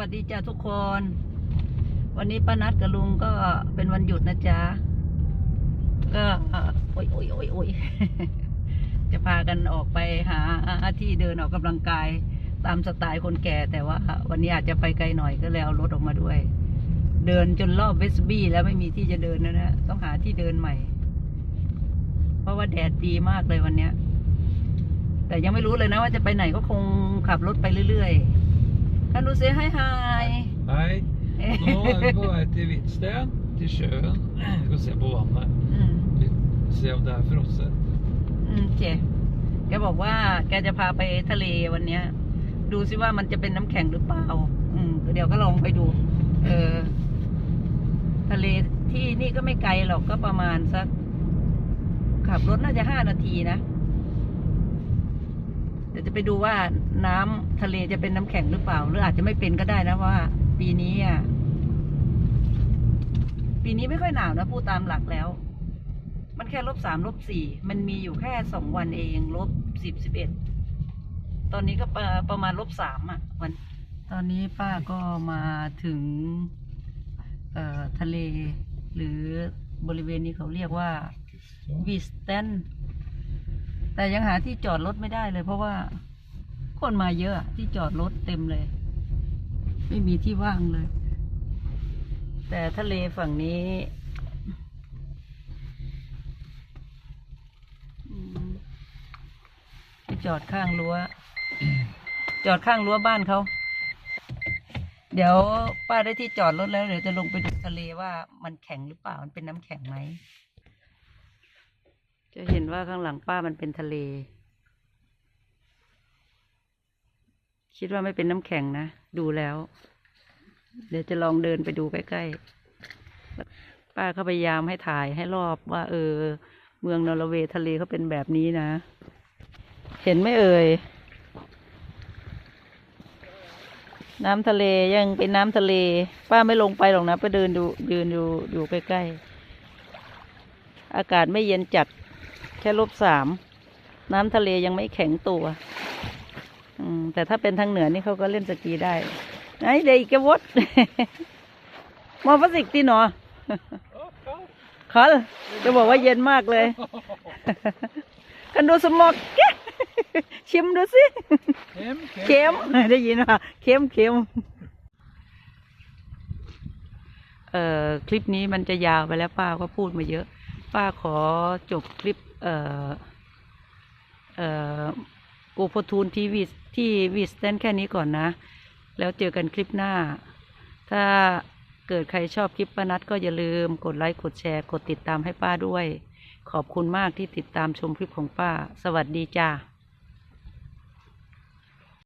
วัสดีจ้าทุกคน วันนี้ป้านัดกับลุงก็เป็นวันหยุดนะจ๊ะ ก็โอ้ยโอ้ยโอ้ยโอ้ยจะพากันออกไปหาที่เดินออกกำลังกาย ตามสไตล์คนแก่แต่ว่า วันนี้อาจจะไปไกลหน่อยก็เลยเอารถออกมาด้วย เดินจนรอบเวสบี้แล้วไม่มีที่จะเดินแล้วนะต้องหาที่เดินใหม่ เพราะว่าแดดดีมากเลยวันเนี้ยแต่ยังไม่รู้เลยนะว่าจะไปไหนก็คงขับรถไปเรื่อยๆ kan du säga hej hej Hej, nu är vi på väg till Hvitsten, till sjön. Vi ska se på vattnet. อืม Se om det är frosset. อืมโอเคแกบอกว่าแกจะพาไปทะเลวันเนี้ย ดูซิว่ามันจะเป็นน้ำแข็งหรือเปล่า อืมเดี๋ยวก็ลองไปดู เออ ทะเลที่นี่ก็ไม่ไกลหรอกก็ประมาณสัก ขับรถน่าจะห้านาทีนะเดี๋ยวจะไปดูว่าน้ำทะเลจะเป็นน้ำแข็งหรือเปล่า หรืออาจจะไม่เป็นก็ได้นะว่า ปีนี้อะปีนี้ไม่ค่อยหนาวนะพูดตามหลักแล้ว มันแค่ลบสามลบสี่มันมีอยู่แค่สองวันเองลบสิบสิบเอ็ดตอนนี้ก็ประมาณลบสามอะวัน ตอนนี้ป้าก็มาถึงเอ่อทะเล หรือบริเวณนี้เขาเรียกว่าวีสเตน แต่ยังหาที่จอดรถไม่ได้เลย เพราะว่าคนมาเยอะที่จอดรถเต็มเลย ไม่มีที่ว่างเลย แต่ทะเลฝั่งนี้ไปจอดข้างรั้ว จอดข้างรั้วบ้านเขาเดี๋ยวป้าได้ที่จอดรถแล้วเดี๋ยวจะลงไปดูทะเลว่ามันแข็งหรือเปล่ามันเป็นน้ำแข็งไหม จะเห็นว่าข้างหลังป้ามันเป็นทะเล คิดว่าไม่เป็นน้ำแข็งนะ ดูแล้ว เดี๋ยวจะลองเดินไปดูใกล้ๆ ป้าก็พยายามให้ถ่ายให้รอบว่า เออ เมืองนอร์เวย์ทะเลเขาเป็นแบบนี้นะ เห็นไหมเอ่ย น้ำทะเลยังเป็นน้ำทะเล ป้าไม่ลงไปหรอกนะ ไปเดินดูยืนอยู่อยู่ใกล้ๆอากาศไม่เย็นจัด แค่ลบสาม น้ำทะเลยังไม่แข็งตัว อืม แต่ถ้าเป็นทางเหนือนี่เขาก็เล่นสกีได้ไหนเด็กกวดมอฟสิกตีหนอคอลจะบอกว่าเย็นมากเลยกันดูสมอกแกะชิมดูสิ Hem, เค็มได้ยินป่ะเค็มเค็มเอ่อ คลิปนี้มันจะยาวไปแล้วป้าก็พูดมาเยอะ ป้าขอจบคลิป เอ่อ เอ่อโอโพทูนทีวีที่วีสแตนแค่นี้ก่อนนะ แล้วเจอกันคลิปหน้า ถ้าเกิดใครชอบคลิปป้านัดก็อย่าลืมกดไลค์กดแชร์ กดติดตามให้ป้าด้วย ขอบคุณมากที่ติดตามชมคลิปของป้า สวัสดีจ้า